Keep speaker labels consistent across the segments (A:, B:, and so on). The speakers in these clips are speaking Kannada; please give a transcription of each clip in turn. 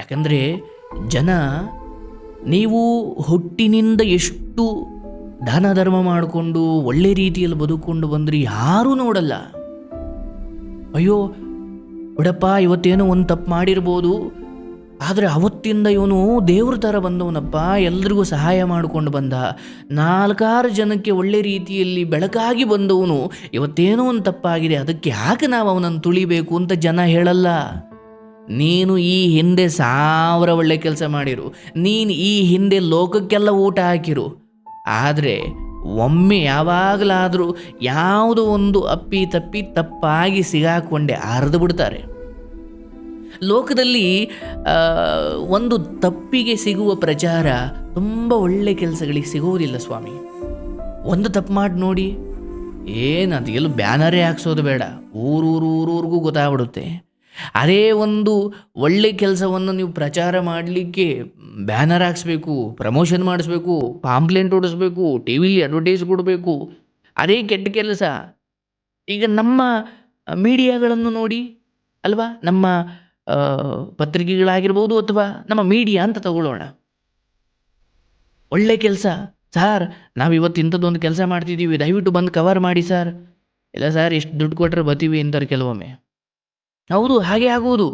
A: ಯಾಕಂದರೆ ಜನ ನೀವು ಹುಟ್ಟಿನಿಂದ ಎಷ್ಟು ದಾನ ಧರ್ಮ ಮಾಡಿಕೊಂಡು ಒಳ್ಳೆ ರೀತಿಯಲ್ಲಿ ಬದುಕೊಂಡು ಬಂದರೆ ಯಾರೂ ನೋಡಲ್ಲ. ಅಯ್ಯೋ, ಬಿಡಪ್ಪ, ಇವತ್ತೇನೋ ಒಂದು ತಪ್ಪು ಮಾಡಿರ್ಬೋದು. ಆದರೆ ಅವತ್ತಿಂದ ಇವನು ದೇವ್ರ ಥರ ಬಂದವನಪ್ಪ, ಎಲ್ರಿಗೂ ಸಹಾಯ ಮಾಡಿಕೊಂಡು ಬಂದ. ನಾಲ್ಕಾರು ಜನಕ್ಕೆ ಒಳ್ಳೆ ರೀತಿಯಲ್ಲಿ ಬೆಳಕಾಗಿ ಬಂದವನು, ಇವತ್ತೇನೋ ಒಂದು ತಪ್ಪಾಗಿದೆ, ಅದಕ್ಕೆ ಯಾಕೆ ನಾವು ಅವನನ್ನು ತುಳಿಬೇಕು ಅಂತ ಜನ ಹೇಳಲ್ಲ. ನೀನು ಈ ಹಿಂದೆ ಸಾವಿರ ಒಳ್ಳೆ ಕೆಲಸ ಮಾಡಿರು. ನೀನು ಈ ಹಿಂದೆ ಲೋಕಕ್ಕೆಲ್ಲ ಊಟ ಹಾಕಿರು. ಆದರೆ ಒಮ್ಮೆ ಯಾವಾಗಲಾದರೂ ಯಾವುದೋ ಒಂದು ಅಪ್ಪಿ ತಪ್ಪಿ ತಪ್ಪಾಗಿ ಸಿಗಾಕೊಂಡೆ ಹರಿದು ಬಿಡ್ತಾರೆ. ಲೋಕದಲ್ಲಿ ಒಂದು ತಪ್ಪಿಗೆ ಸಿಗುವ ಪ್ರಚಾರ ತುಂಬ ಒಳ್ಳೆ ಕೆಲಸಗಳಿಗೆ ಸಿಗುವುದಿಲ್ಲ ಸ್ವಾಮಿ. ಒಂದು ತಪ್ಪು ಮಾಡಿ ನೋಡಿ. ಏನು ಎಲ್ಲೂ ಬ್ಯಾನರೇ ಹಾಕ್ಸೋದು ಬೇಡ. ಊರೂರು ಊರೂರಿಗೂ ಗೊತ್ತಾಗ್ಬಿಡುತ್ತೆ. ಅದೇ ಒಂದು ಒಳ್ಳೆ ಕೆಲಸವನ್ನು ನೀವು ಪ್ರಚಾರ ಮಾಡಲಿಕ್ಕೆ ಬ್ಯಾನರ್ ಹಾಕ್ಸ್ಬೇಕು, ಪ್ರಮೋಷನ್ ಮಾಡಿಸ್ಬೇಕು, ಪಾಂಪ್ಲೆಂಟ್ ಓಡಿಸ್ಬೇಕು ಟಿ ವಿ ಅಡ್ವರ್ಟೈಸ್ ಕೊಡಬೇಕು, ಅದೇ ಕೆಟ್ಟ ಕೆಲಸ. ಈಗ ನಮ್ಮ ಮೀಡಿಯಾಗಳನ್ನು ನೋಡಿ ಅಲ್ವಾ? ನಮ್ಮ ಪತ್ರಿಕೆಗಳಾಗಿರ್ಬೋದು ಅಥವಾ ನಮ್ಮ ಮೀಡಿಯಾ ಅಂತ ತಗೊಳ್ಳೋಣ. ಒಳ್ಳೆ ಕೆಲಸ. ಸಾರ್, ನಾವು ಇವತ್ತು ಇಂಥದ್ದೊಂದು ಕೆಲಸ ಮಾಡ್ತಿದ್ದೀವಿ ದಯವಿಟ್ಟು ಬಂದು ಕವರ್ ಮಾಡಿ ಸರ್. ಇಲ್ಲ ಸರ್ ಎಷ್ಟು ದುಡ್ಡು ಕೊಟ್ಟರೆ ಬತ್ತೀವಿ ಅಂತಾರೆ ಕೆಲವೊಮ್ಮೆ. ಹೌದು, ಹಾಗೆ ಆಗುವುದು.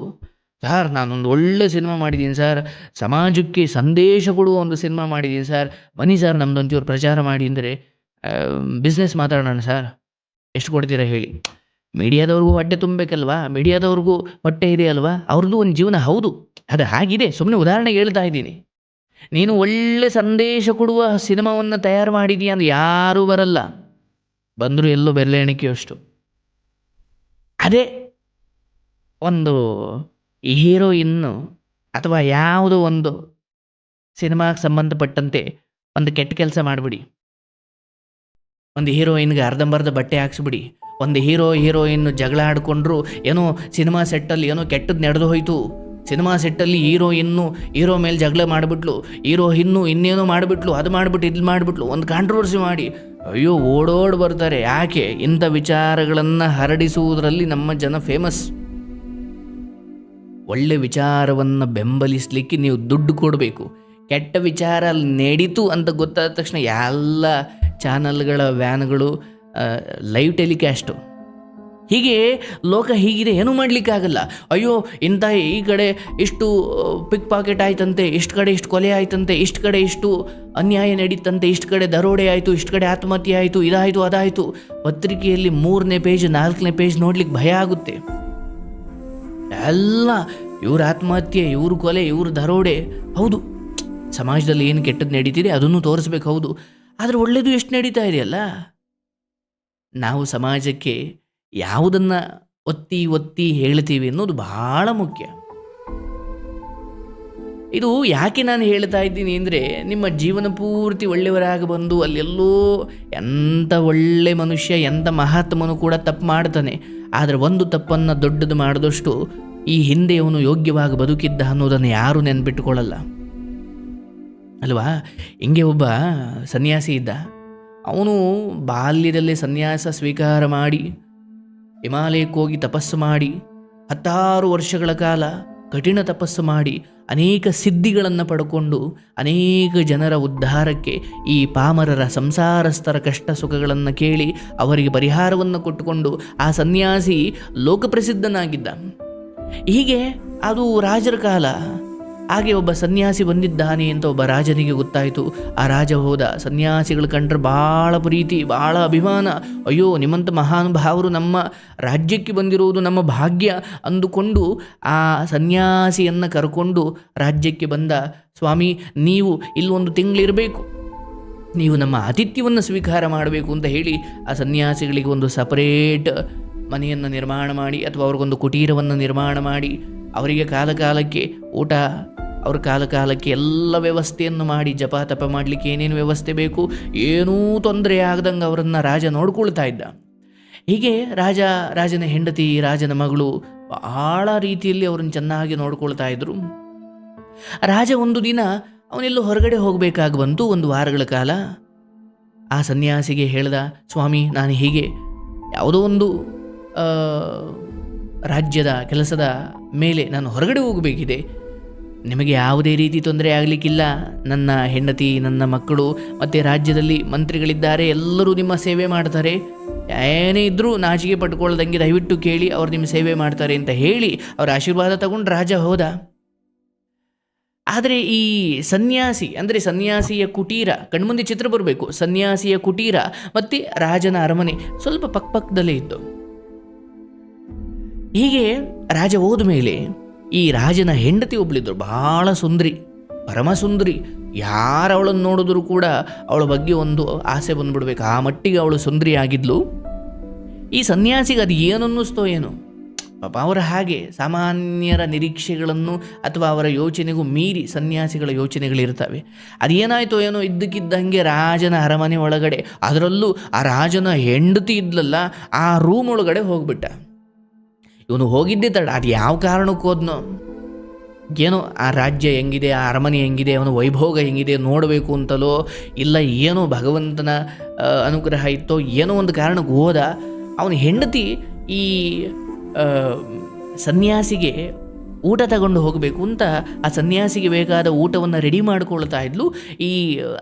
A: ಸರ್, ನಾನೊಂದು ಒಳ್ಳೆ ಸಿನಿಮಾ ಮಾಡಿದ್ದೀನಿ ಸರ್. ಸಮಾಜಕ್ಕೆ ಸಂದೇಶ ಕೊಡುವ ಒಂದು ಸಿನಿಮಾ ಮಾಡಿದ್ದೀನಿ ಸರ್. ಬನ್ನಿ ಸರ್ ನಮ್ದು ಒಂಚೂರು ಪ್ರಚಾರ ಮಾಡಿ ಅಂದರೆ ಬಿಸ್ನೆಸ್ ಮಾತಾಡೋಣ ಸರ್. ಎಷ್ಟು ಕೊಡ್ತೀರಾ ಹೇಳಿ. ಮೀಡಿಯಾದವ್ರಿಗೂ ಹೊಟ್ಟೆ ತುಂಬಬೇಕಲ್ವಾ? ಮೀಡಿಯಾದವ್ರಿಗೂ ಹೊಟ್ಟೆ ಇದೆ ಅಲ್ವಾ? ಅವ್ರದ್ದು ಒಂದು ಜೀವನ ಹೌದು. ಅದು ಹಾಗಿದೆ. ಸುಮ್ಮನೆ ಉದಾಹರಣೆ ಹೇಳ್ತಾ ಇದ್ದೀನಿ. ನೀನು ಒಳ್ಳೆ ಸಂದೇಶ ಕೊಡುವ ಸಿನಿಮಾವನ್ನು ತಯಾರು ಮಾಡಿದೀಯ ಅಂದ್ರೆ ಯಾರೂ ಬರಲ್ಲ. ಬಂದರೂ ಎಲ್ಲೋ ಬೆರಳೆಣಿಕೆಯಷ್ಟು. ಅದೇ ಒಂದು ಹೀರೋಯಿನ್ನು ಅಥವಾ ಯಾವುದೋ ಒಂದು ಸಿನಿಮಾಗೆ ಸಂಬಂಧಪಟ್ಟಂತೆ ಒಂದು ಕೆಟ್ಟ ಕೆಲಸ ಮಾಡಿಬಿಡಿ. ಒಂದು ಹೀರೋಯಿನ್ಗೆ ಅರ್ಧಂಬರ್ಧ ಬಟ್ಟೆ ಹಾಕ್ಸ್ಬಿಡಿ. ಒಂದು ಹೀರೋ ಹೀರೋಯಿನ್ ಜಗಳ ಆಡಿಕೊಂಡ್ರು ಏನೋ ಸಿನಿಮಾ ಸೆಟ್ಟಲ್ಲಿ ಏನೋ ಕೆಟ್ಟದ್ದು ನಡೆದು ಹೋಯಿತು. ಸಿನಿಮಾ ಸೆಟ್ಟಲ್ಲಿ ಹೀರೋಯಿನ್ನು ಹೀರೋ ಮೇಲೆ ಜಗಳ ಮಾಡಿಬಿಟ್ಲು. ಹೀರೋ ಇನ್ನು ಇನ್ನೇನೋ ಮಾಡಿಬಿಟ್ಲು, ಅದು ಮಾಡಿಬಿಟ್ಟು ಇದು ಮಾಡಿಬಿಟ್ಲು. ಒಂದು ಕಾಂಟ್ರವರ್ಸಿ ಮಾಡಿ. ಅಯ್ಯೋ, ಓಡೋಡ್ ಬರ್ತಾರೆ. ಯಾಕೆ? ಇಂಥ ವಿಚಾರಗಳನ್ನು ಹರಡಿಸುವುದರಲ್ಲಿ ನಮ್ಮ ಜನ ಫೇಮಸ್ ಒಳ್ಳೆ ವಿಚಾರವನ್ನು ಬೆಂಬಲಿಸಲಿಕ್ಕೆ ನೀವು ದುಡ್ಡು ಕೊಡಬೇಕು. ಕೆಟ್ಟ ವಿಚಾರ ನಡೀತು ಅಂತ ಗೊತ್ತಾದ ತಕ್ಷಣ ಎಲ್ಲ ಚಾನಲ್ಗಳ ವ್ಯಾನ್ಗಳು ಲೈವ್ ಟೆಲಿಕಾಸ್ಟು. ಹೀಗೆ ಲೋಕ ಹೀಗಿದೆ, ಏನೂ ಮಾಡಲಿಕ್ಕಾಗಲ್ಲ ಅಯ್ಯೋ, ಇಂಥ ಈ ಕಡೆ ಇಷ್ಟು ಪಿಕ್ ಪಾಕೆಟ್ ಆಯ್ತಂತೆ, ಇಷ್ಟು ಕಡೆ ಇಷ್ಟು ಕೊಲೆ ಆಯ್ತಂತೆ, ಇಷ್ಟು ಕಡೆ ಇಷ್ಟು ಅನ್ಯಾಯ ನಡೀತಂತೆ, ಇಷ್ಟು ಕಡೆ ದರೋಡೆ ಆಯಿತು, ಇಷ್ಟು ಕಡೆ ಆತ್ಮಹತ್ಯೆ ಆಯಿತು, ಇದಾಯಿತು, ಅದಾಯಿತು. ಪತ್ರಿಕೆಯಲ್ಲಿ ಮೂರನೇ ಪೇಜ್ ನಾಲ್ಕನೇ ಪೇಜ್ ನೋಡ್ಲಿಕ್ಕೆ ಭಯ ಆಗುತ್ತೆ. ಎಲ್ಲ, ಇವ್ರ ಆತ್ಮಹತ್ಯೆ, ಇವ್ರ ಕೊಲೆ, ಇವ್ರ ದರೋಡೆ, ಹೌದು. ಸಮಾಜದಲ್ಲಿ ಏನು ಕೆಟ್ಟದ್ದು ನಡೀತಿದೆ ಅದನ್ನು ತೋರಿಸ್ಬೇಕು, ಹೌದು. ಆದರೆ ಒಳ್ಳೆಯದು ಎಷ್ಟು ನಡೀತಾ ಇದೆಯಲ್ಲ ನಾವು ಸಮಾಜಕ್ಕೆ ಯಾವುದನ್ನು ಒತ್ತಿ ಒತ್ತಿ ಹೇಳ್ತೀವಿ ಅನ್ನೋದು ಬಹಳ ಮುಖ್ಯ. ಇದು ಯಾಕೆ ನಾನು ಹೇಳ್ತಾ ಇದ್ದೀನಿ ಅಂದರೆ, ನಿಮ್ಮ ಜೀವನ ಪೂರ್ತಿ ಒಳ್ಳೆಯವರಾಗಿ ಬಂದು ಅಲ್ಲೆಲ್ಲೋ ಎಂಥ ಒಳ್ಳೆ ಮನುಷ್ಯ ಎಂಥ ಮಹಾತ್ಮನು ಕೂಡ ತಪ್ಪು ಮಾಡ್ತಾನೆ. ಆದರೆ ಒಂದು ತಪ್ಪನ್ನು ದೊಡ್ಡದು ಮಾಡಿದಷ್ಟು ಈ ಹಿಂದೆ ಅವನು ಯೋಗ್ಯವಾಗಿ ಬದುಕಿದ್ದ ಅನ್ನೋದನ್ನು ಯಾರೂ ನೆನ್ಪಿಟ್ಟುಕೊಳ್ಳಲ್ಲ ಅಲ್ವಾ? ಹಿಂಗೆ ಒಬ್ಬ ಸನ್ಯಾಸಿ ಇದ್ದ. ಅವನು ಬಾಲ್ಯದಲ್ಲೇ ಸನ್ಯಾಸ ಸ್ವೀಕಾರ ಮಾಡಿ ಹಿಮಾಲಯಕ್ಕೆ ಹೋಗಿ ತಪಸ್ಸು ಮಾಡಿ ಹತ್ತಾರು ವರ್ಷಗಳ ಕಾಲ ಕಠಿಣ ತಪಸ್ಸು ಮಾಡಿ ಅನೇಕ ಸಿದ್ಧಿಗಳನ್ನು ಪಡ್ಕೊಂಡು ಅನೇಕ ಜನರ ಉದ್ಧಾರಕ್ಕೆ ಈ ಪಾಮರರ ಸಂಸಾರಸ್ಥರ ಕಷ್ಟ ಸುಖಗಳನ್ನು ಕೇಳಿ ಅವರಿಗೆ ಪರಿಹಾರವನ್ನು ಕೊಟ್ಟುಕೊಂಡು ಆ ಸನ್ಯಾಸಿ ಲೋಕಪ್ರಸಿದ್ಧನಾಗಿದ್ದ. ಹೀಗೆ ಅದು ರಾಜರ ಕಾಲ. ಹಾಗೆ ಒಬ್ಬ ಸನ್ಯಾಸಿ ಬಂದಿದ್ದಾನೆ ಅಂತ ಒಬ್ಬ ರಾಜನಿಗೆ ಗೊತ್ತಾಯಿತು. ಆ ರಾಜ ಹೋದ. ಸನ್ಯಾಸಿಗಳು ಕಂಡ್ರೆ ಭಾಳ ಪ್ರೀತಿ, ಭಾಳ ಅಭಿಮಾನ. ಅಯ್ಯೋ, ನಿಮ್ಮಂಥ ಮಹಾನುಭಾವರು ನಮ್ಮ ರಾಜ್ಯಕ್ಕೆ ಬಂದಿರುವುದು ನಮ್ಮ ಭಾಗ್ಯ ಅಂದುಕೊಂಡು ಆ ಸನ್ಯಾಸಿಯನ್ನು ಕರ್ಕೊಂಡು ರಾಜ್ಯಕ್ಕೆ ಬಂದ. ಸ್ವಾಮಿ, ನೀವು ಇಲ್ಲೊಂದು ತಿಂಗಳಿರಬೇಕು. ನೀವು ನಮ್ಮ ಆತಿಥ್ಯವನ್ನು ಸ್ವೀಕಾರ ಮಾಡಬೇಕು ಅಂತ ಹೇಳಿ ಆ ಸನ್ಯಾಸಿಗಳಿಗೆ ಒಂದು ಸಪರೇಟ್ ಮನೆಯನ್ನು ನಿರ್ಮಾಣ ಮಾಡಿ ಅಥವಾ ಅವ್ರಿಗೊಂದು ಕುಟೀರವನ್ನು ನಿರ್ಮಾಣ ಮಾಡಿ ಅವರಿಗೆ ಕಾಲ ಕಾಲಕ್ಕೆ ಊಟ ಅವ್ರ ಕಾಲ ಕಾಲಕ್ಕೆ ಎಲ್ಲ ವ್ಯವಸ್ಥೆಯನ್ನು ಮಾಡಿ ಜಪ ತಪ ಮಾಡಲಿಕ್ಕೆ ಏನೇನು ವ್ಯವಸ್ಥೆ ಬೇಕು? ಏನೂ ತೊಂದರೆ ಆಗದಂಗೆ ಅವರನ್ನು ರಾಜ ನೋಡ್ಕೊಳ್ತಾ ಇದ್ದ. ಹೀಗೆ ರಾಜ, ರಾಜನ ಹೆಂಡತಿ, ರಾಜನ ಮಗಳು ಬಹಳ ರೀತಿಯಲ್ಲಿ ಅವ್ರನ್ನ ಚೆನ್ನಾಗಿ ನೋಡ್ಕೊಳ್ತಾ ಇದ್ರು. ರಾಜ ಒಂದು ದಿನ ಅವನೆಲ್ಲೋ ಹೊರಗಡೆ ಹೋಗಬೇಕಾಗಿ ಬಂತು ಒಂದು ವಾರಗಳ ಕಾಲ. ಆ ಸನ್ಯಾಸಿಗೆ ಹೇಳ್ದ, ಸ್ವಾಮಿ, ನಾನು ಹೀಗೆ ಯಾವುದೋ ಒಂದು ರಾಜ್ಯದ ಕೆಲಸದ ಮೇಲೆ ನಾನು ಹೊರಗಡೆ ಹೋಗಬೇಕಿದೆ. ನಿಮಗೆ ಯಾವುದೇ ರೀತಿ ತೊಂದರೆ ಆಗಲಿಕ್ಕಿಲ್ಲ. ನನ್ನ ಹೆಂಡತಿ, ನನ್ನ ಮಕ್ಕಳು, ಮತ್ತು ರಾಜ್ಯದಲ್ಲಿ ಮಂತ್ರಿಗಳಿದ್ದಾರೆ. ಎಲ್ಲರೂ ನಿಮ್ಮ ಸೇವೆ ಮಾಡ್ತಾರೆ. ಏನೇ ಇದ್ದರೂ ನಾಚಿಕೆ ಪಟ್ಕೊಳ್ಳದಂಗೆ ದಯವಿಟ್ಟು ಕೇಳಿ ಅವ್ರು ನಿಮ್ಮ ಸೇವೆ ಮಾಡ್ತಾರೆ ಅಂತ ಹೇಳಿ ಅವರ ಆಶೀರ್ವಾದ ತಗೊಂಡು ರಾಜ ಹೋದ. ಆದರೆ ಈ ಸನ್ಯಾಸಿ, ಅಂದರೆ ಸನ್ಯಾಸಿಯ ಕುಟೀರ, ಕಣ್ಮುಂದೆ ಚಿತ್ರ ಬರಬೇಕು. ಸನ್ಯಾಸಿಯ ಕುಟೀರ ಮತ್ತು ರಾಜನ ಅರಮನೆ ಸ್ವಲ್ಪ ಪಕ್ಕಪಕ್ಕದಲ್ಲೇ ಇತ್ತು. ಹೀಗೆ ರಾಜ ಹೋದ ಮೇಲೆ ಈ ರಾಜನ ಹೆಂಡತಿ ಒಬ್ಬಳಿದ್ರು ಬಹಳ ಸುಂದರಿ ಪರಮಸುಂದರಿ ಯಾರು ಅವಳನ್ನು ನೋಡಿದ್ರು ಕೂಡ ಅವಳ ಬಗ್ಗೆ ಒಂದು ಆಸೆ ಬಂದುಬಿಡ್ಬೇಕು. ಆ ಮಟ್ಟಿಗೆ ಅವಳು ಸುಂದರಿ ಆಗಿದ್ಲು. ಈ ಸನ್ಯಾಸಿಗೆ ಅದು ಏನನ್ನಿಸ್ತೋ ಏನು? ಪಾಪ ಅವರ ಹಾಗೆ ಸಾಮಾನ್ಯರ ನಿರೀಕ್ಷೆಗಳನ್ನು ಅಥವಾ ಅವರ ಯೋಚನೆಗೂ ಮೀರಿ ಸನ್ಯಾಸಿಗಳ ಯೋಚನೆಗಳಿರ್ತವೆ. ಅದೇನಾಯ್ತೋ ಏನೋ ಇದ್ದಕ್ಕಿದ್ದಂಗೆ ರಾಜನ ಅರಮನೆ ಒಳಗಡೆ, ಅದರಲ್ಲೂ ಆ ರಾಜನ ಹೆಂಡತಿ ಇದ್ಲಲ್ಲ, ಆ ರೂಮ್ ಒಳಗಡೆ ಹೋಗ್ಬಿಟ್ಟ. ಇವನು ಹೋಗಿದ್ದೆ ತಡ. ಅದು ಯಾವ ಕಾರಣಕ್ಕೂ ಹೋದ್ನೋ ಏನೋ ಆ ರಾಜ್ಯ ಹೆಂಗಿದೆ, ಆ ಅರಮನೆ ಹೆಂಗಿದೆ, ಅವನ ವೈಭೋಗ ಹೆಂಗಿದೆ ನೋಡಬೇಕು ಅಂತಲೋ, ಇಲ್ಲ ಏನೋ ಭಗವಂತನ ಅನುಗ್ರಹ ಇತ್ತೋ, ಏನೋ ಒಂದು ಕಾರಣಕ್ಕೆ ಹೋದ. ಅವನ ಹೆಂಡತಿ ಈ ಸನ್ಯಾಸಿಗೆ ಊಟ ತಗೊಂಡು ಹೋಗಬೇಕು ಅಂತ ಆ ಸನ್ಯಾಸಿಗೆ ಬೇಕಾದ ಊಟವನ್ನು ರೆಡಿ ಮಾಡ್ಕೊಳ್ತಾ ಇದ್ಲು. ಈ,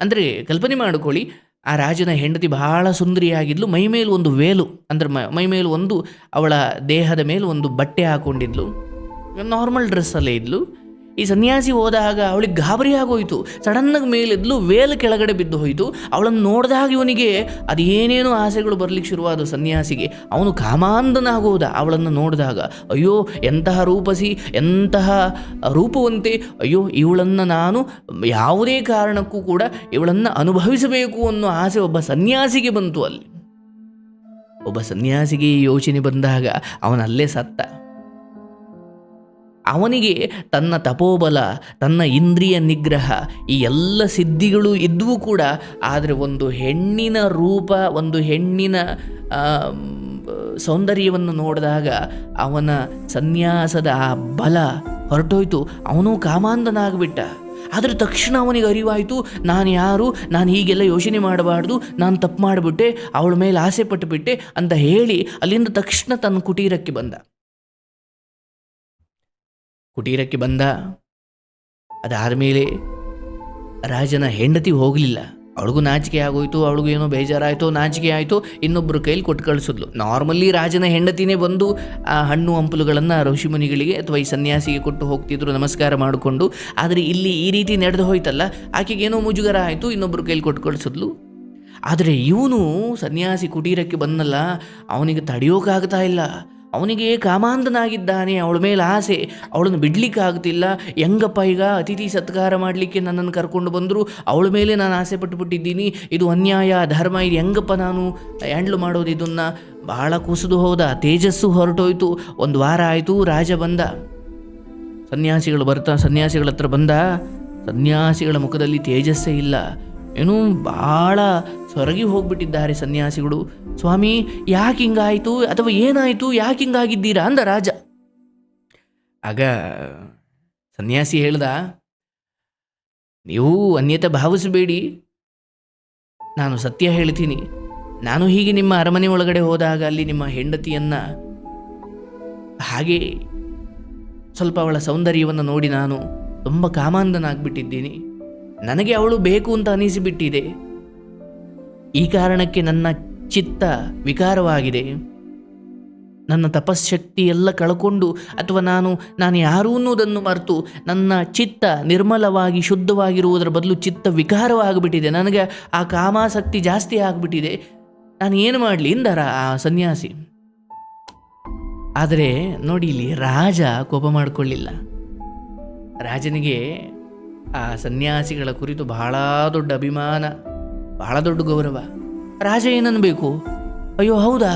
A: ಅಂದರೆ ಕಲ್ಪನೆ ಮಾಡ್ಕೊಳ್ಳಿ ಆ ರಾಜನ ಹೆಂಡತಿ ಬಹಳ ಸುಂದರಿಯಾಗಿದ್ಲು. ಮೈ ಮೇಲೆ ಒಂದು ವೇಲು, ಅಂದ್ರೆ ಮ- ಮೈ ಮೇಲೆ ಒಂದು ಅವಳ ದೇಹದ ಮೇಲೆ ಒಂದು ಬಟ್ಟೆ ಹಾಕೊಂಡಿದ್ಲು. ನಾರ್ಮಲ್ ಡ್ರೆಸ್ಸಲ್ಲೇ ಇದ್ಲು. ಈ ಸನ್ಯಾಸಿ ಹೋದಾಗ ಅವಳಿಗೆ ಗಾಬರಿ ಆಗೋಯ್ತು. ಸಡನ್ನಾಗಿ ಮೇಲೆದ್ಲು ವೇಲ್ ಕೆಳಗಡೆ ಬಿದ್ದು ಹೋಯಿತು. ಅವಳನ್ನು ನೋಡಿದಾಗ ಇವನಿಗೆ ಅದೇನೇನೋ ಆಸೆಗಳು ಬರಲಿಕ್ಕೆ ಶುರುವಾದ ಸನ್ಯಾಸಿಗೆ. ಅವನು ಕಾಮಾಂಧನಾಗೋದ ಅವಳನ್ನು ನೋಡಿದಾಗ ಅಯ್ಯೋ, ಎಂತಹ ರೂಪಸಿ, ಎಂತಹ ರೂಪವಂತೆ. ಅಯ್ಯೋ, ಇವಳನ್ನು ನಾನು ಯಾವುದೇ ಕಾರಣಕ್ಕೂ ಕೂಡ ಇವಳನ್ನು ಅನುಭವಿಸಬೇಕು ಅನ್ನೋ ಆಸೆ ಒಬ್ಬ ಸನ್ಯಾಸಿಗೆ ಬಂತು ಅಲ್ಲಿ. ಒಬ್ಬ ಸನ್ಯಾಸಿಗೆ ಈ ಯೋಚನೆ ಬಂದಾಗ ಅವನಲ್ಲೇ ಸತ್ತ. ಅವನಿಗೆ ತನ್ನ ತಪೋಬಲ, ತನ್ನ ಇಂದ್ರಿಯ ನಿಗ್ರಹ ಈ ಎಲ್ಲ ಸಿದ್ಧಿಗಳು ಇದ್ದವೂ ಕೂಡ. ಆದರೆ ಒಂದು ಹೆಣ್ಣಿನ ರೂಪ, ಒಂದು ಹೆಣ್ಣಿನ ಸೌಂದರ್ಯವನ್ನು ನೋಡಿದಾಗ ಅವನ ಸನ್ಯಾಸದ ಆ ಬಲ ಹೊರಟೋಯ್ತು. ಅವನು ಕಾಮಾಂಧನಾಗ್ಬಿಟ್ಟ. ಆದರೆ ತಕ್ಷಣ ಅವನಿಗೆ ಅರಿವಾಯಿತು, ನಾನು ಯಾರು? ನಾನು ಹೀಗೆಲ್ಲ ಯೋಚನೆ ಮಾಡಬಾರ್ದು. ನಾನು ತಪ್ಪು ಮಾಡಿಬಿಟ್ಟೆ. ಅವಳ ಮೇಲೆ ಆಸೆ ಪಟ್ಟುಬಿಟ್ಟೆ ಅಂತ ಹೇಳಿ ಅಲ್ಲಿಂದ ತಕ್ಷಣ ತನ್ನ ಕುಟೀರಕ್ಕೆ ಬಂದ. ಕುಟೀರಕ್ಕೆ ಬಂದ. ಅದಾದ ಮೇಲೆ ರಾಜನ ಹೆಂಡತಿ ಹೋಗಲಿಲ್ಲ. ಅವಳಿಗೂ ನಾಚಿಕೆ ಆಗೋಯ್ತು, ಅವಳಿಗೂ ಏನೋ ಬೇಜಾರಾಯಿತು, ನಾಚಿಕೆ ಆಯಿತು ಇನ್ನೊಬ್ಬರು ಕೈಲಿ ಕೊಟ್ಟು ಕಳಿಸಿದ್ಲು. ನಾರ್ಮಲಿ ರಾಜನ ಹೆಂಡತಿನೇ ಬಂದು ಆ ಹಣ್ಣು ಹಂಪಲುಗಳನ್ನು ಋಷಿಮುನಿಗಳಿಗೆ ಅಥವಾ ಈ ಸನ್ಯಾಸಿಗೆ ಕೊಟ್ಟು ಹೋಗ್ತಿದ್ರು, ನಮಸ್ಕಾರ ಮಾಡಿಕೊಂಡು. ಆದರೆ ಇಲ್ಲಿ ಈ ರೀತಿ ನಡೆದು ಹೋಯ್ತಲ್ಲ ಆಕೆಗೇನೋ ಮುಜುಗರ ಆಯಿತು ಇನ್ನೊಬ್ಬರು ಕೈಲಿ ಕೊಟ್ಟು ಕಳಿಸಿದ್ಲು. ಆದರೆ ಇವನು ಸನ್ಯಾಸಿ ಕುಟೀರಕ್ಕೆ ಬಂದಲ್ಲ, ಅವನಿಗೆ ತಡೆಯೋಕ್ಕಾಗ್ತಾ ಇಲ್ಲ. ಅವನಿಗೆ ಕಾಮಾಂಧನಾಗಿದ್ದಾನೆ, ಅವಳ ಮೇಲೆ ಆಸೆ. ಅವಳನ್ನು ಬಿಡ್ಲಿಕ್ಕೆ ಆಗ್ತಿಲ್ಲ ಹೆಂಗಪ್ಪ ಈಗ ಅತಿಥಿ ಸತ್ಕಾರ ಮಾಡಲಿಕ್ಕೆ ನನ್ನನ್ನು ಕರ್ಕೊಂಡು ಬಂದರು? ಅವಳ ಮೇಲೆ ನಾನು ಆಸೆ ಪಟ್ಟುಬಿಟ್ಟಿದ್ದೀನಿ. ಇದು ಅನ್ಯಾಯ, ಧರ್ಮ, ಇದು ಹೆಂಗಪ್ಪ ನಾನು ಹ್ಯಾಂಡ್ಲ್ ಮಾಡೋದು ಇದನ್ನು? ಬಹಳ ಕುಸಿದು ಹೋದ? ತೇಜಸ್ಸು ಹೊರಟೋಯ್ತು. ಒಂದು ವಾರ ಆಯಿತು, ರಾಜ ಬಂದ. ಸನ್ಯಾಸಿಗಳು ಬರ್ತಾ, ಸನ್ಯಾಸಿಗಳ ಹತ್ರ ಬಂದ. ಸನ್ಯಾಸಿಗಳ ಮುಖದಲ್ಲಿ ತೇಜಸ್ಸೇ ಇಲ್ಲ. ಏನೂ ಭಾಳ ಸೊರಗಿ ಹೋಗ್ಬಿಟ್ಟಿದ್ದಾರೆ ಸನ್ಯಾಸಿಗಳು, ಸ್ವಾಮಿ, ಯಾಕೆ ಹಿಂಗಾಯಿತು? ಅಥವಾ ಏನಾಯಿತು? ಯಾಕೆ ಹಿಂಗಾಗಿದ್ದೀರಾ? ಅಂದ ರಾಜ. ಆಗ ಸನ್ಯಾಸಿ ಹೇಳ್ದ, ನೀವು ಅನ್ಯತೆ ಭಾವಿಸಬೇಡಿ. ನಾನು ಸತ್ಯ ಹೇಳ್ತೀನಿ. ನಾನು ಹೀಗೆ ನಿಮ್ಮ ಅರಮನೆ ಒಳಗಡೆ ಹೋದಾಗ ಅಲ್ಲಿ ನಿಮ್ಮ ಹೆಂಡತಿಯನ್ನ, ಹಾಗೆ ಸ್ವಲ್ಪ ಅವಳ ಸೌಂದರ್ಯವನ್ನು ನೋಡಿ ನಾನು ತುಂಬ ಕಾಮಾಂಧನಾಗ್ಬಿಟ್ಟಿದ್ದೀನಿ. ನನಗೆ ಅವಳು ಬೇಕು ಅಂತ ಅನಿಸಿಬಿಟ್ಟಿದೆ. ಈ ಕಾರಣಕ್ಕೆ ನನ್ನ ಚಿತ್ತ ವಿಕಾರವಾಗಿದೆ. ನನ್ನ ತಪಶ್ಶಕ್ತಿ ಎಲ್ಲ ಕಳ್ಕೊಂಡು ಅಥವಾ ನಾನು ನಾನು ಯಾರು ಅನ್ನೋದನ್ನು ಮರೆತು ನನ್ನ ಚಿತ್ತ ನಿರ್ಮಲವಾಗಿ ಶುದ್ಧವಾಗಿರುವುದರ ಬದಲು ಚಿತ್ತ ವಿಕಾರವಾಗಿಬಿಟ್ಟಿದೆ. ನನಗೆ ಆ ಕಾಮಾಸಕ್ತಿ ಜಾಸ್ತಿ ಆಗಿಬಿಟ್ಟಿದೆ. ನಾನು ಏನು ಮಾಡಲಿ ಎಂದರ ಆ ಸನ್ಯಾಸಿ. ಆದರೆ ನೋಡಿ ಇಲ್ಲಿ ರಾಜ ಕೋಪ ಮಾಡಿಕೊಳ್ಳಿಲ್ಲ. ರಾಜನಿಗೆ ಆ ಸನ್ಯಾಸಿಗಳ ಕುರಿತು ಬಹಳ ದೊಡ್ಡ ಅಭಿಮಾನ. ಬಹಳ ದೊಡ್ಡ ಗೌರವ. ರಾಜ ಏನನ್ಬೇಕು? ಅಯ್ಯೋ, ಹೌದಾ?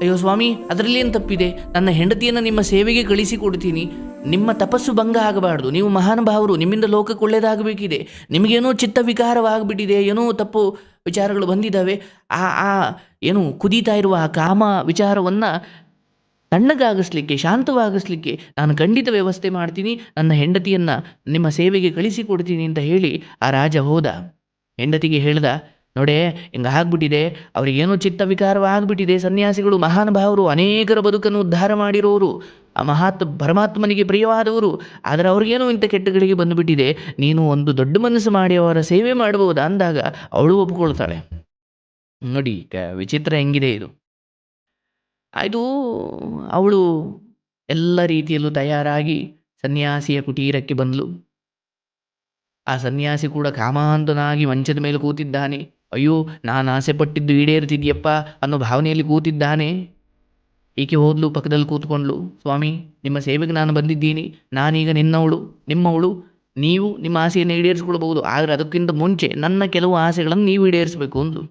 A: ಅಯ್ಯೋ, ಸ್ವಾಮಿ, ಅದರಲ್ಲಿ ಏನು ತಪ್ಪಿದೆ? ನನ್ನ ಹೆಂಡತಿಯನ್ನು ನಿಮ್ಮ ಸೇವೆಗೆ ಕಳಿಸಿಕೊಡ್ತೀನಿ ನಿಮ್ಮ ತಪಸ್ಸು ಭಂಗ ಆಗಬಾರ್ದು. ನೀವು ಮಹಾನುಭಾವರು ನಿಮ್ಮಿಂದ ಲೋಕಕ್ಕೆ ಒಳ್ಳೆಯದಾಗಬೇಕಿದೆ ನಿಮಗೇನೋ ಚಿತ್ತ ವಿಕಾರವಾಗಿಬಿಟ್ಟಿದೆ, ಏನೋ ತಪ್ಪು ವಿಚಾರಗಳು ಬಂದಿದ್ದಾವೆ ಆ ಆ, ಏನು ಕುದೀತಾ ಇರುವ ಆ ಕಾಮ ವಿಚಾರವನ್ನು ತಣ್ಣಗಾಗಿಸ್ಲಿಕ್ಕೆ, ಶಾಂತವಾಗಿಸ್ಲಿಕ್ಕೆ ನಾನು ಖಂಡಿತ ವ್ಯವಸ್ಥೆ ಮಾಡ್ತೀನಿ. ನನ್ನ ಹೆಂಡತಿಯನ್ನು ನಿಮ್ಮ ಸೇವೆಗೆ ಕಳಿಸಿಕೊಡ್ತೀನಿ ಅಂತ ಹೇಳಿ ಆ ರಾಜ ಹೋದ. ಹೆಂಡತಿಗೆ ಹೇಳ್ದ, ನೋಡೇ, ಹಿಂಗೆ ಆಗ್ಬಿಟ್ಟಿದೆ. ಅವ್ರಿಗೇನೋ ಚಿತ್ತ ವಿಕಾರವಾಗ್ಬಿಟ್ಟಿದೆ ಸನ್ಯಾಸಿಗಳು ಮಹಾನುಭಾವರು ಅನೇಕರ ಬದುಕನ್ನು ಉದ್ಧಾರ ಮಾಡಿರೋರು. ಆ ಮಹಾತ್, ಪರಮಾತ್ಮನಿಗೆ ಪ್ರಿಯವಾದವರು. ಆದರೆ ಅವ್ರಿಗೇನೋ ಇಂಥ ಕೆಟ್ಟಗಳಿಗೆ ಬಂದುಬಿಟ್ಟಿದೆ. ನೀನು ಒಂದು ದೊಡ್ಡ ಮನಸ್ಸು ಮಾಡಿ ಅವರ ಸೇವೆ ಮಾಡ್ಬೋದಾ ಅಂದಾಗ ಅವಳು ಒಪ್ಪಿಕೊಳ್ತಾಳೆ ನೋಡಿ ವಿಚಿತ್ರ ಹೆಂಗಿದೆ ಇದು. ಇದು ಅವಳು ಎಲ್ಲ ರೀತಿಯಲ್ಲೂ ತಯಾರಾಗಿ ಸನ್ಯಾಸಿಯ ಕುಟೀರಕ್ಕೆ ಬಂದಳು ಆ ಸನ್ಯಾಸಿ ಕೂಡ ಕಾಮಾಂತನಾಗಿ ಮಂಚದ ಮೇಲೆ ಕೂತಿದ್ದಾನೆ. ಅಯ್ಯೋ, ನಾನು ಆಸೆ ಪಟ್ಟಿದ್ದು ಈಡೇರ್ತಿದ್ಯಪ್ಪ ಅನ್ನೋ ಭಾವನೆಯಲ್ಲಿ ಕೂತಿದ್ದಾನೆ. ಈಕೆ ಹೋದ್ಲು ಪಕ್ಕದಲ್ಲಿ ಕೂತ್ಕೊಂಡ್ಲು? ಸ್ವಾಮಿ, ನಿಮ್ಮ ಸೇವೆಗೆ ನಾನು ಬಂದಿದ್ದೀನಿ. ನಾನೀಗ ನಿನ್ನವಳು, ನಿಮ್ಮವಳು. ನೀವು ನಿಮ್ಮ ಆಸೆಯನ್ನು ಈಡೇರಿಸ್ಕೊಳ್ಬಹುದು ಆದರೆ ಅದಕ್ಕಿಂತ ಮುಂಚೆ ನನ್ನ ಕೆಲವು ಆಸೆಗಳನ್ನು ನೀವು ಈಡೇರಿಸಬೇಕು ಅಂದ್ಲು.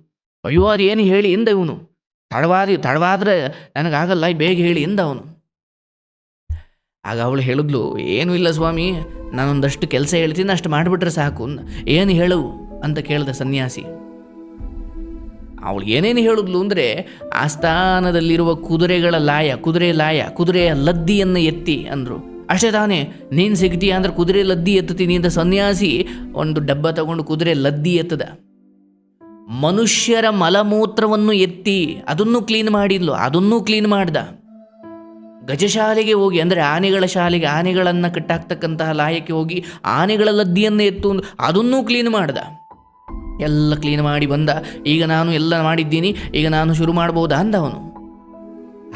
A: ಅಯ್ಯೋ, ಅದೇನು ಹೇಳಿ ಇಂದ ಇವನು? ತಡವಾದ ತಡವಾದರೆ ನನಗಾಗಲ್ಲ, ಬೇಗ ಹೇಳಿ ಇಂದ ಅವನು. ಆಗ ಅವಳು ಹೇಳಿದ್ಲು, ಏನೂ ಇಲ್ಲ ಸ್ವಾಮಿ, ನಾನೊಂದಷ್ಟು ಕೆಲಸ ಹೇಳ್ತೀನಿ, ಅಷ್ಟು ಮಾಡಿಬಿಟ್ರೆ ಸಾಕು. ಏನು ಹೇಳು? ಅಂತ ಕೇಳಿದ ಸನ್ಯಾಸಿ. ಅವಳು ಏನೇನು ಹೇಳಿದ್ಲು ಅಂದರೆ ಆಸ್ಥಾನದಲ್ಲಿರುವ ಕುದುರೆಗಳ ಲಾಯ, ಕುದುರೆ ಲಾಯ ಕುದುರೆಯ ಲದ್ದಿಯನ್ನು ಎತ್ತಿ ಅಂದರು. ಅಷ್ಟೇ ತಾನೇ, ನೀನು ಸಿಗ್ತೀಯ ಅಂದ್ರೆ ಕುದುರೆ ಲದ್ದಿ ಎತ್ತತೀನಿ ಅಂತ ಸನ್ಯಾಸಿ ಒಂದು ಡಬ್ಬ ತಗೊಂಡು ಕುದುರೆ ಲದ್ದಿ ಎತ್ತದ. ಮನುಷ್ಯರ ಮಲಮೂತ್ರವನ್ನು ಎತ್ತಿ ಅದನ್ನು ಕ್ಲೀನ್ ಮಾಡಿದ್ಲು, ಅದನ್ನೂ ಕ್ಲೀನ್ ಮಾಡ್ದ. ಗಜಶಾಲೆಗೆ ಹೋಗಿ, ಅಂದರೆ ಆನೆಗಳ ಶಾಲೆಗೆ ಆನೆಗಳನ್ನು ಕಟ್ಟಾಕ್ತಕ್ಕಂತಹ ಲಾಯಕ್ಕೆ ಹೋಗಿ ಆನೆಗಳ ಲದ್ದಿಯನ್ನು ಎತ್ತು ಅದನ್ನೂ ಕ್ಲೀನ್ ಮಾಡ್ದ. ಎಲ್ಲ ಕ್ಲೀನ್ ಮಾಡಿ ಬಂದ. ಈಗ ನಾನು ಎಲ್ಲ ಮಾಡಿದ್ದೀನಿ, ಈಗ ನಾನು ಶುರು ಮಾಡ್ಬೋದಾ ಅಂದ ಅವನು.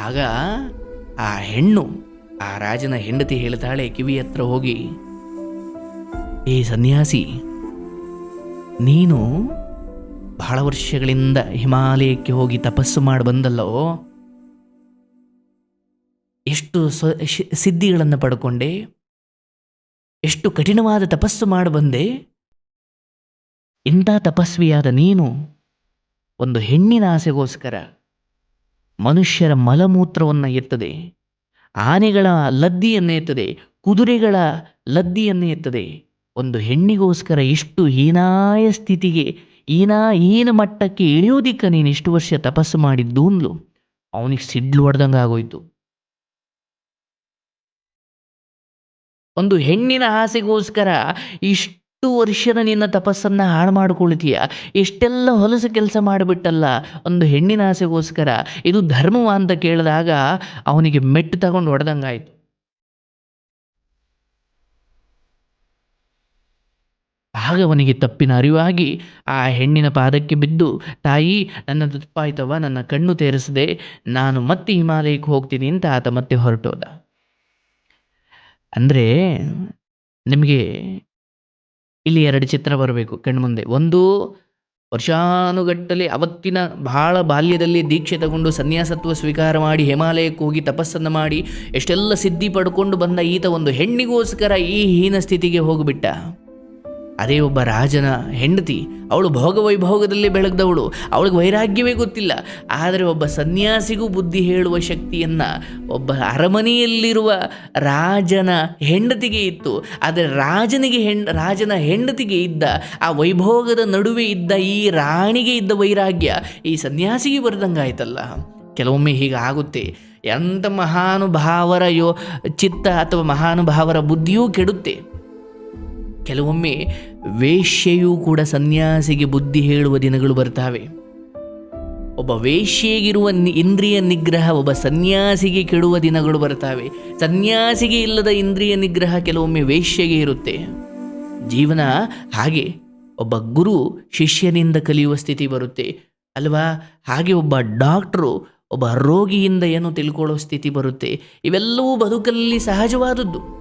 A: ಆಗ ಆ ಹೆಣ್ಣು, ಆ ರಾಜನ ಹೆಂಡತಿ ಹೇಳ್ತಾಳೆ, ಕಿವಿ ಹತ್ರ ಹೋಗಿ, ಏ ಸನ್ಯಾಸಿ, ನೀನು ಬಹಳ ವರ್ಷಗಳಿಂದ ಹಿಮಾಲಯಕ್ಕೆ ಹೋಗಿ ತಪಸ್ಸು ಮಾಡಿ ಬಂದಲ್ಲೋ? ಎಷ್ಟು ಸ್ವ ಸಿದ್ಧಿಗಳನ್ನು ಪಡ್ಕೊಂಡೆ, ಎಷ್ಟು ಕಠಿಣವಾದ ತಪಸ್ಸು ಮಾಡಿ ಬಂದೆ, ಇಂಥ ತಪಸ್ವಿಯಾದ ನೀನು ಒಂದು ಹೆಣ್ಣಿನ ಆಸೆಗೋಸ್ಕರ ಮನುಷ್ಯರ ಮಲಮೂತ್ರವನ್ನು ಎತ್ತದೆ, ಆನೆಗಳ ಲದ್ದಿಯನ್ನು ಎತ್ತದೆ, ಕುದುರೆಗಳ ಲದ್ದಿಯನ್ನು ಎತ್ತದೆ, ಒಂದು ಹೆಣ್ಣಿಗೋಸ್ಕರ ಇಷ್ಟು ಹೀನಾಯ ಸ್ಥಿತಿಗೆ, ಹೀನ ಮಟ್ಟಕ್ಕೆ ಇಳಿಯೋದಿಕ್ಕ ನೀನು ಇಷ್ಟು ವರ್ಷ ತಪಸ್ಸು ಮಾಡಿದ್ದು ಅಂದ್ಲು ಅವನಿಗೆ ಸಿಡ್ಲು ಹೊಡೆದಂಗೆ ಆಗೋಯ್ತು ಒಂದು ಹೆಣ್ಣಿನ ಆಸೆಗೋಸ್ಕರ ಇಷ್ಟು ವರ್ಷದ ನಿನ್ನ ತಪಸ್ಸನ್ನು ಹಾಳು ಮಾಡಿಕೊಳ್ತೀಯ? ಎಷ್ಟೆಲ್ಲ ಹೊಲಸು ಕೆಲಸ ಮಾಡಿಬಿಟ್ಟಲ್ಲ? ಒಂದು ಹೆಣ್ಣಿನ ಆಸೆಗೋಸ್ಕರ. ಇದು ಧರ್ಮವ ಅಂತ ಕೇಳಿದಾಗ ಅವನಿಗೆ ಮೆಟ್ಟು ತಗೊಂಡು ಹೊಡೆದಂಗಾಯಿತು. ಆಗ ಅವನಿಗೆ ತಪ್ಪಿನ ಅರಿವಾಗಿ ಆ ಹೆಣ್ಣಿನ ಪಾದಕ್ಕೆ ಬಿದ್ದು, ತಾಯಿ, ನನ್ನ ತಪ್ಪಾಯ್ತವ ನನ್ನ ಕಣ್ಣು ತೇರಿಸದೆ, ನಾನು ಮತ್ತೆ ಹಿಮಾಲಯಕ್ಕೆ ಹೋಗ್ತೀನಿ ಅಂತ ಆತ ಮತ್ತೆ ಹೊರಟೋದ. ಅಂದರೆ ನಿಮಗೆ ಇಲ್ಲಿ ಎರಡು ಚಿತ್ರ ಬರಬೇಕು ಕಣ್ಮುಂದೆ. ಒಂದು, ವರ್ಷಾನುಗಟ್ಟಲೆ ಅವತ್ತಿನ ಬಹಳ ಬಾಲ್ಯದಲ್ಲಿ ದೀಕ್ಷೆ ತಗೊಂಡು ಸನ್ಯಾಸತ್ವ ಸ್ವೀಕಾರ ಮಾಡಿ ಹಿಮಾಲಯಕ್ಕೆ ಹೋಗಿ ತಪಸ್ಸನ್ನು ಮಾಡಿ ಎಷ್ಟೆಲ್ಲ ಸಿದ್ಧಿ ಪಡ್ಕೊಂಡು ಬಂದ ಈತ ಒಂದು ಹೆಣ್ಣಿಗೋಸ್ಕರ ಈ ಹೀನ ಸ್ಥಿತಿಗೆ ಹೋಗಿಬಿಟ್ಟ. ಅದೇ ಒಬ್ಬ ರಾಜನ ಹೆಂಡತಿ, ಅವಳು ಭೋಗವೈಭೋಗದಲ್ಲಿ ಬೆಳಗ್ದವಳು. ಅವಳಿಗೆ ವೈರಾಗ್ಯವೇ ಗೊತ್ತಿಲ್ಲ. ಆದರೆ ಒಬ್ಬ ಸನ್ಯಾಸಿಗೂ ಬುದ್ಧಿ ಹೇಳುವ ಶಕ್ತಿಯನ್ನು ಒಬ್ಬ ಅರಮನೆಯಲ್ಲಿರುವ ರಾಜನ ಹೆಂಡತಿಗೆ ಇತ್ತು. ಆದರೆ ರಾಜನಿಗೆ ಹೆಂಡ ರಾಜನ ಹೆಂಡತಿಗೆ ಇದ್ದ, ಆ ವೈಭೋಗದ ನಡುವೆ ಇದ್ದ ಈ ರಾಣಿಗೆ ಇದ್ದ ವೈರಾಗ್ಯ ಈ ಸನ್ಯಾಸಿಗೆ ಬರ್ದಂಗಾಯ್ತಲ್ಲ. ಕೆಲವೊಮ್ಮೆ ಹೀಗೆ ಆಗುತ್ತೆ. ಎಂಥ ಮಹಾನುಭಾವರ ಯೋ, ಚಿತ್ತ ಅಥವಾ ಮಹಾನುಭಾವರ ಬುದ್ಧಿಯೂ ಕೆಡುತ್ತೆ. ಕೆಲವೊಮ್ಮೆ ವೇಶ್ಯೆಯೂ ಕೂಡ ಸನ್ಯಾಸಿಗೆ ಬುದ್ಧಿ ಹೇಳುವ ದಿನಗಳು ಬರ್ತಾವೆ ಒಬ್ಬ ವೇಶ್ಯೆಗಿರುವ ಇಂದ್ರಿಯ ನಿಗ್ರಹ, ಒಬ್ಬ ಸನ್ಯಾಸಿಗೆ ಕೆಡುವ ದಿನಗಳು ಬರ್ತಾವೆ ಸನ್ಯಾಸಿಗೆ ಇಲ್ಲದ ಇಂದ್ರಿಯ ನಿಗ್ರಹ ಕೆಲವೊಮ್ಮೆ ವೇಶ್ಯೆಗೆ ಇರುತ್ತೆ. ಜೀವನ ಹಾಗೆ ಒಬ್ಬ ಗುರು ಶಿಷ್ಯನಿಂದ ಕಲಿಯುವ ಸ್ಥಿತಿ ಬರುತ್ತೆ. ಅಲ್ವಾ? ಹಾಗೆ ಒಬ್ಬ ಡಾಕ್ಟ್ರು ಒಬ್ಬ ರೋಗಿಯಿಂದ ಏನೋ ತಿಳ್ಕೊಳ್ಳೋ ಸ್ಥಿತಿ ಬರುತ್ತೆ. ಇವೆಲ್ಲವೂ ಬದುಕಲ್ಲಿ ಸಹಜವಾದದ್ದು.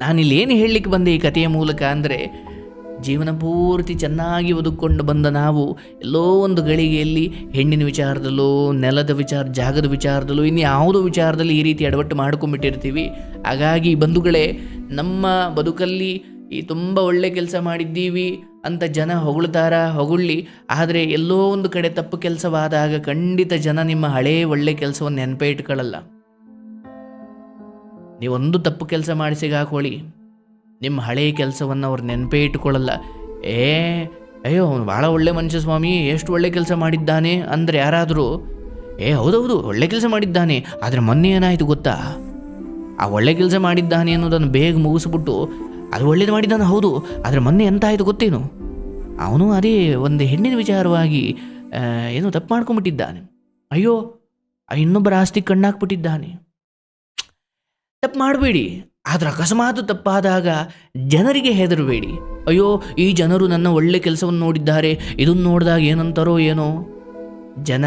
A: ನಾನಿಲ್ಲಿ ಏನು ಹೇಳಲಿಕ್ಕೆ ಬಂದೆ ಈ ಕಥೆಯ ಮೂಲಕ ಅಂದರೆ ಜೀವನ ಪೂರ್ತಿ ಚೆನ್ನಾಗಿ ಬದುಕೊಂಡು ಬಂದ ನಾವು ಎಲ್ಲೋ ಒಂದು ಗಳಿಗೆಯಲ್ಲಿ ಹೆಣ್ಣಿನ ವಿಚಾರದಲ್ಲೋ, ನೆಲದ ವಿಚಾರ, ಜಾಗದ ವಿಚಾರದಲ್ಲೋ ಇನ್ನು ಯಾವುದೋ ವಿಚಾರದಲ್ಲಿ ಈ ರೀತಿ ಅಡವಟ್ಟು ಮಾಡ್ಕೊಂಡ್ಬಿಟ್ಟಿರ್ತೀವಿ. ಹಾಗಾಗಿ ಬಂಧುಗಳೇ, ನಮ್ಮ ಬದುಕಲ್ಲಿ ಈ ತುಂಬ ಒಳ್ಳೆ ಕೆಲಸ ಮಾಡಿದ್ದೀವಿ ಅಂತ ಜನ ಹೊಗಳ್ತಾರ ಹೊಗಳಿ ಆದರೆ ಎಲ್ಲೋ ಒಂದು ಕಡೆ ತಪ್ಪು ಕೆಲಸವಾದಾಗ ಖಂಡಿತ ಜನ ನಿಮ್ಮ ಹಳೇ ಒಳ್ಳೆ ಕೆಲಸವನ್ನು ನೆನಪೇ ಇಟ್ಕೊಳ್ಳಲ್ಲ. ನೀವೊಂದು ತಪ್ಪು ಕೆಲಸ ಮಾಡಿ ಸಿಗಾಕೊಳ್ಳಿ. ನಿಮ್ಮ ಹಳೆಯ ಕೆಲಸವನ್ನು ಅವ್ರು ನೆನಪೇ ಇಟ್ಕೊಳ್ಳಲ್ಲ ಏ, ಅಯ್ಯೋ, ಅವನು ಭಾಳ ಒಳ್ಳೆ ಮನುಷ್ಯ ಸ್ವಾಮಿ, ಎಷ್ಟು ಒಳ್ಳೆ ಕೆಲಸ ಮಾಡಿದ್ದಾನೆ ಅಂದರೆ ಯಾರಾದರೂ? ಏ, ಹೌದೌದು, ಒಳ್ಳೆ ಕೆಲಸ ಮಾಡಿದ್ದಾನೆ, ಆದರೆ ಮೊನ್ನೆ ಏನಾಯಿತು ಗೊತ್ತಾ? ಆ ಒಳ್ಳೆ ಕೆಲಸ ಮಾಡಿದ್ದಾನೆ ಅನ್ನೋದನ್ನು ಬೇಗ ಮುಗಿಸ್ಬಿಟ್ಟು ಅದು ಒಳ್ಳೇದು ಮಾಡಿದ್ದಾನೆ, ಹೌದು, ಆದರೆ ಮೊನ್ನೆ ಎಂತ ಆಯಿತು ಗೊತ್ತೇನು? ಅವನು ಅದೇ ಒಂದು ಹೆಣ್ಣಿನ ವಿಚಾರವಾಗಿ ಏನೋ ತಪ್ಪು ಮಾಡ್ಕೊಂಬಿಟ್ಟಿದ್ದಾನೆ. ಅಯ್ಯೋ, ಆ ಇನ್ನೊಬ್ಬರ ಆಸ್ತಿ ಕಣ್ಣಾಕ್ಬಿಟ್ಟಿದ್ದಾನೆ. ತಪ್ಪು ಮಾಡಬೇಡಿ. ಆದರೆ ಅಕಸ್ಮಾತ್ ತಪ್ಪಾದಾಗ ಜನರಿಗೆ ಹೆದರಬೇಡಿ. ಅಯ್ಯೋ, ಈ ಜನರು ನನ್ನ ಒಳ್ಳೆ ಕೆಲಸವನ್ನು ನೋಡಿದ್ದಾರೆ. ಇದನ್ನು ನೋಡಿದಾಗ ಏನಂತಾರೋ ಏನೋ. ಜನ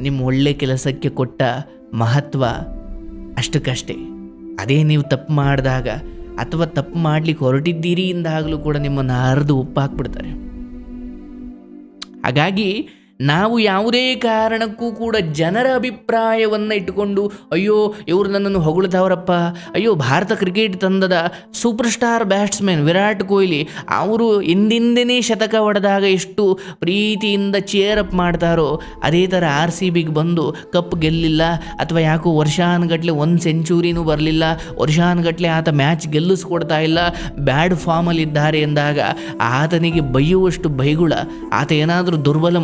A: ನಿಮ್ಮ ಒಳ್ಳೆ ಕೆಲಸಕ್ಕೆ ಕೊಟ್ಟ ಮಹತ್ವ ಅಷ್ಟಕ್ಕಷ್ಟೇ. ಅದೇ ನೀವು ತಪ್ಪು ಮಾಡಿದಾಗ ಅಥವಾ ತಪ್ಪು ಮಾಡಲಿಕ್ಕೆ ಹೊರಟಿದ್ದೀರಿ ಇಂದಾಗಲೂ ಕೂಡ ನಿಮ್ಮನ್ನು ಹರಿದು ಉಪ್ಪಾಕ್ಬಿಡ್ತಾರೆ ಹಾಗಾಗಿ ನಾವು ಯಾವುದೇ ಕಾರಣಕ್ಕೂ ಕೂಡ ಜನರ ಅಭಿಪ್ರಾಯವನ್ನು ಇಟ್ಟುಕೊಂಡು, ಅಯ್ಯೋ, ಇವರು ನನ್ನನ್ನು ಹೊಗಳ್ತಾವ್ರಪ್ಪ ಅಯ್ಯೋ, ಭಾರತ ಕ್ರಿಕೆಟ್ ತಂಡದ super star batsman Virat Kohli, ಅವರು ಹಿಂದಿಂದನೇ ಶತಕ ಹೊಡೆದಾಗ ಎಷ್ಟು ಪ್ರೀತಿಯಿಂದ ಚೇರ್ ಅಪ್ ಮಾಡ್ತಾರೋ, ಅದೇ ಥರ ಆರ್ ಸಿ ಬಿಗೆ ಬಂದು ಕಪ್ ಗೆಲ್ಲಿಲ್ಲ, ಅಥವಾ ಯಾಕೋ ವರ್ಷಾನುಗಟ್ಲೆ ಒಂದು ಸೆಂಚುರಿನೂ ಬರಲಿಲ್ಲ ವರ್ಷಾನುಗಟ್ಲೆ ಆತ ಮ್ಯಾಚ್ ಗೆಲ್ಲಿಸ್ಕೊಡ್ತಾ ಇಲ್ಲ, ಬ್ಯಾಡ್ ಫಾರ್ಮಲ್ಲಿದ್ದಾರೆ ಎಂದಾಗ, ಆತನಿಗೆ ಬೈಯುವಷ್ಟು ಬೈಗುಳ, ಆತ ಏನಾದರೂ ದುರ್ಬಲ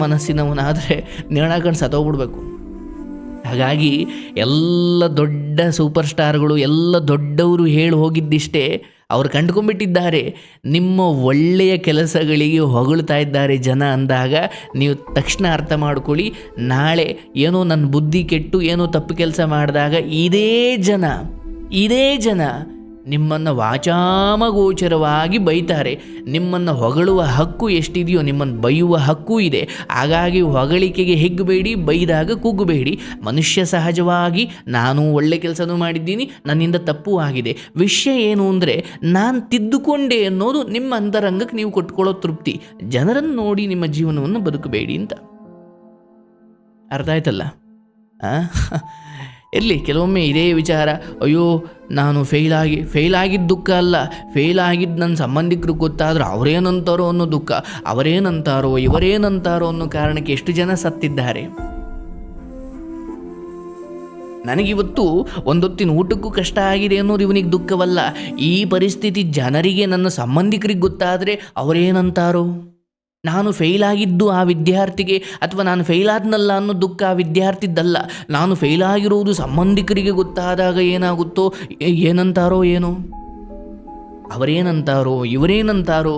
A: ಮನಸ್ಸಿನವನಾದರೆ ನೇಣಾಕೊಂಡು ಸತ್ತೋಗ್ಬಿಡ್ಬೇಕು. ಹಾಗಾಗಿ ಎಲ್ಲ ದೊಡ್ಡ ಸೂಪರ್ ಸ್ಟಾರ್ಗಳು ಎಲ್ಲ ದೊಡ್ಡವರು ಹೇಳಿ ಹೋಗಿದ್ದಿಷ್ಟೇ ಅವ್ರು ಕಂಡುಕೊಂಡ್ಬಿಟ್ಟಿದ್ದಾರೆ. ನಿಮ್ಮ ಒಳ್ಳೆಯ ಕೆಲಸಗಳಿಗೆ ಹೊಗಳ್ತಾ ಇದ್ದಾರೆ ಜನ ಅಂದಾಗ ನೀವು ತಕ್ಷಣ ಅರ್ಥ ಮಾಡ್ಕೊಳ್ಳಿ, ನಾಳೆ ಏನೋ ನನ್ನ ಬುದ್ಧಿ ಕೆಟ್ಟು ಏನೋ ತಪ್ಪು ಕೆಲಸ ಮಾಡಿದಾಗ ಇದೇ ಜನ ಇದೇ ಜನ ನಿಮ್ಮನ್ನು ವಾಚಾಮಗೋಚರವಾಗಿ ಬೈತಾರೆ. ನಿಮ್ಮನ್ನು ಹೊಗಳುವ ಹಕ್ಕು ಎಷ್ಟಿದೆಯೋ, ನಿಮ್ಮನ್ನು ಬೈಯುವ ಹಕ್ಕು ಇದೆ. ಹಾಗಾಗಿ ಹೊಗಳಿಕೆಗೆ ಹೆಗ್ಗಬೇಡಿ, ಬೈದಾಗ ಕುಗ್ಗಬೇಡಿ ಮನುಷ್ಯ ಸಹಜವಾಗಿ, ನಾನು ಒಳ್ಳೆ ಕೆಲಸನೂ ಮಾಡಿದ್ದೀನಿ, ನನ್ನಿಂದ ತಪ್ಪು ಆಗಿದೆ. ವಿಷಯ ಏನು ಅಂದರೆ, ನಾನು ತಿದ್ದುಕೊಂಡೆ ಅನ್ನೋದು ನಿಮ್ಮ ಅಂತರಂಗಕ್ಕೆ ನೀವು ಕೊಟ್ಕೊಳ್ಳೋ ತೃಪ್ತಿ. ಜನರನ್ನು ನೋಡಿ ನಿಮ್ಮ ಜೀವನವನ್ನು ಬದುಕಬೇಡಿ ಅಂತ. ಅರ್ಥ ಆಯ್ತಲ್ಲ? ಎಲ್ಲಿ ಕೆಲವೊಮ್ಮೆ ಇದೇ ವಿಚಾರ, ಅಯ್ಯೋ, ನಾನು ಫೇಲ್ ಆಗಿ ಫೇಲ್ ಆಗಿದ್ದ ದುಃಖ ಅಲ್ಲ ಫೇಲ್ ಆಗಿದ್ದು ನನ್ನ ಸಂಬಂಧಿಕರಿಗೆ ಗೊತ್ತಾದ್ರೆ ಅವರೇನಂತಾರೋ ಅನ್ನೋ ದುಃಖ ಅವರೇನಂತಾರೋ ಇವರೇನಂತಾರೋ ಅನ್ನೋ ಕಾರಣಕ್ಕೆ ಎಷ್ಟು ಜನ ಸತ್ತಿದ್ದಾರೆ? ನನಗಿವತ್ತು ಒಂದೊತ್ತಿನ ಊಟಕ್ಕೂ ಕಷ್ಟ ಆಗಿದೆ ಅನ್ನೋದು ಇವನಿಗೆ ದುಃಖವಲ್ಲ. ಈ ಪರಿಸ್ಥಿತಿ ಜನರಿಗೆ ನನ್ನ ಸಂಬಂಧಿಕರಿಗೆ ಗೊತ್ತಾದರೆ ಅವರೇನಂತಾರೋ ನಾನು ಫೇಲ್ ಆಗಿದ್ದು ಆ ವಿದ್ಯಾರ್ಥಿಗೆ ಅಥವಾ ನಾನು ಫೇಲ್ ಆದ್ನಲ್ಲ ಅನ್ನೋ ದುಃಖ ಆ ವಿದ್ಯಾರ್ಥಿದ್ದಲ್ಲ, ನಾನು ಫೇಲ್ ಆಗಿರುವುದು ಸಂಬಂಧಿಕರಿಗೆ ಗೊತ್ತಾದಾಗ ಏನಾಗುತ್ತೋ ಏನಂತಾರೋ ಏನೋ? ಅವರೇನಂತಾರೋ, ಇವರೇನಂತಾರೋ,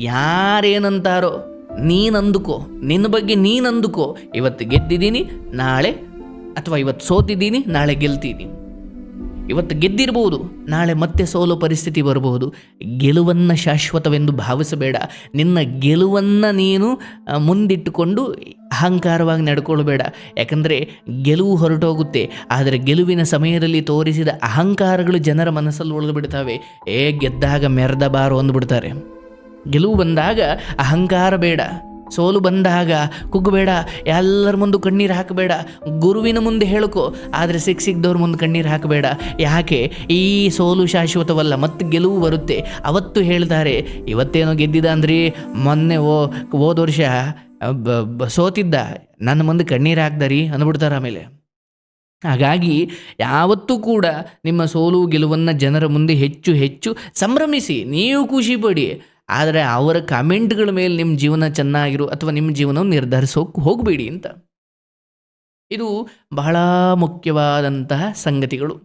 A: ಯಾರೇನಂತಾರೋ ನೀನಂದುಕೋ ನಿನ್ನ ಬಗ್ಗೆ ನೀನಂದುಕೋ ಇವತ್ತು ಗೆದ್ದಿದ್ದೀನಿ, ನಾಳೆ ಅಥವಾ ಇವತ್ತು ಸೋತಿದ್ದೀನಿ, ನಾಳೆ ಗೆಲ್ತೀನಿ ಇವತ್ತು ಗೆದ್ದಿರಬಹುದು ನಾಳೆ ಮತ್ತೆ ಸೋಲು ಪರಿಸ್ಥಿತಿ ಬರಬಹುದು ಗೆಲುವನ್ನು ಶಾಶ್ವತವೆಂದು ಭಾವಿಸಬೇಡ. ನಿನ್ನ ಗೆಲುವನ್ನು ನೀನು ಮುಂದಿಟ್ಟುಕೊಂಡು ಅಹಂಕಾರವಾಗಿ ನಡ್ಕೊಳ್ಬೇಡ. ಯಾಕಂದರೆ ಗೆಲುವು ಹೊರಟೋಗುತ್ತೆ. ಆದರೆ ಗೆಲುವಿನ ಸಮಯದಲ್ಲಿ ತೋರಿಸಿದ ಅಹಂಕಾರಗಳು ಜನರ ಮನಸ್ಸಲ್ಲಿ ಉಳಿದು ಏ, ಗೆದ್ದಾಗ ಮೆರೆದ ಬಾರು ಅಂದ್ಬಿಡ್ತಾರೆ. ಗೆಲುವು ಬಂದಾಗ ಅಹಂಕಾರ ಬೇಡ. ಸೋಲು ಬಂದಾಗ ಕುಗ್ಗಬೇಡ ಎಲ್ಲರ ಮುಂದೆ ಕಣ್ಣೀರು ಹಾಕಬೇಡ, ಗುರುವಿನ ಮುಂದೆ ಹೇಳಕೋ, ಆದರೆ ಸಿಕ್ ಸಿಕ್ಕಿದವ್ರ ಮುಂದೆ ಕಣ್ಣೀರು ಹಾಕಬೇಡ. ಯಾಕೆ? ಈ ಸೋಲು ಶಾಶ್ವತವಲ್ಲ, ಮತ್ತು ಗೆಲುವು ಬರುತ್ತೆ. ಅವತ್ತು ಹೇಳ್ತಾರೆ, ಇವತ್ತೇನೋ ಗೆದ್ದಿದ ಅಂದ್ರಿ ಮೊನ್ನೆ ಓ, ಹೋದ ವರ್ಷ ಸೋತಿದ್ದ. ನನ್ನ ಮುಂದೆ ಕಣ್ಣೀರು ಹಾಕ್ದಾರಿ, ಅಂದ್ಬಿಡ್ತಾರೆ ಆಮೇಲೆ. ಹಾಗಾಗಿ ಯಾವತ್ತೂ ಕೂಡ ನಿಮ್ಮ ಸೋಲು ಗೆಲುವನ್ನು ಜನರ ಮುಂದೆ ಹೆಚ್ಚು ಹೆಚ್ಚು ಸಂಭ್ರಮಿಸಿ, ನೀವು ಖುಷಿ ಪಡಿ. ಆದರೆ ಅವರ ಕಮೆಂಟ್ಗಳ ಮೇಲೆ ನಿಮ್ಮ ಜೀವನ ಚೆನ್ನಾಗಿರು ಅಥವಾ ನಿಮ್ಮ ಜೀವನವನ್ನು ನಿರ್ಧರಿಸೋಕೆ ಹೋಗಬೇಡಿ ಅಂತ. ಇದು ಬಹಳ ಮುಖ್ಯವಾದಂತಹ ಸಂಗತಿಗಳು.